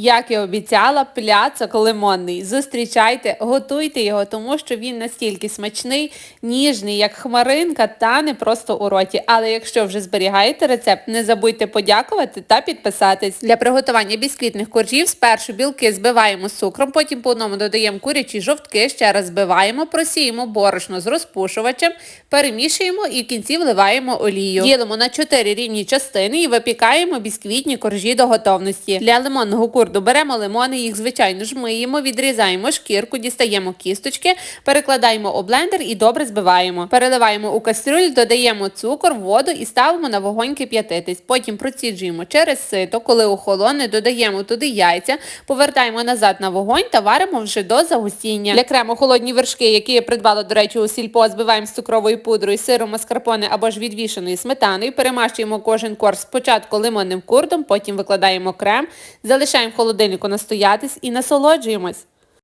Як і обіцяла, пляцок лимонний. Зустрічайте, готуйте його, тому що він настільки смачний, ніжний, як хмаринка, та не просто у роті. Але якщо вже зберігаєте рецепт, не забудьте подякувати та підписатись. Для приготування бісквітних коржів спершу білки збиваємо з цукром, потім по одному додаємо курячі жовтки, ще раз збиваємо, просіємо борошно з розпушувачем, перемішуємо і в кінці вливаємо олію. Ділимо на 4 рівні частини і випікаємо бісквітні коржі до готовності. Для лимонного курду беремо лимони, їх звичайно ж миємо, відрізаємо шкірку, дістаємо кісточки, перекладаємо у блендер і добре збиваємо. Переливаємо у кастрюлю, додаємо цукор, воду і ставимо на вогонь кип'ятитись. Потім проціджуємо через сито, коли охолоне, додаємо туди яйця, повертаємо назад на вогонь та варимо вже до загустіння. Для крему холодні вершки, які я придбала, до речі, у сільпо, збиваємо з цукровою пудрою, сиром маскарпоне або ж відвішеною сметаною. Перемащуємо кожен корж спочатку лимонним курдом, потім викладаємо крем, залишаємо в холодильнику настоятись і насолоджуємось.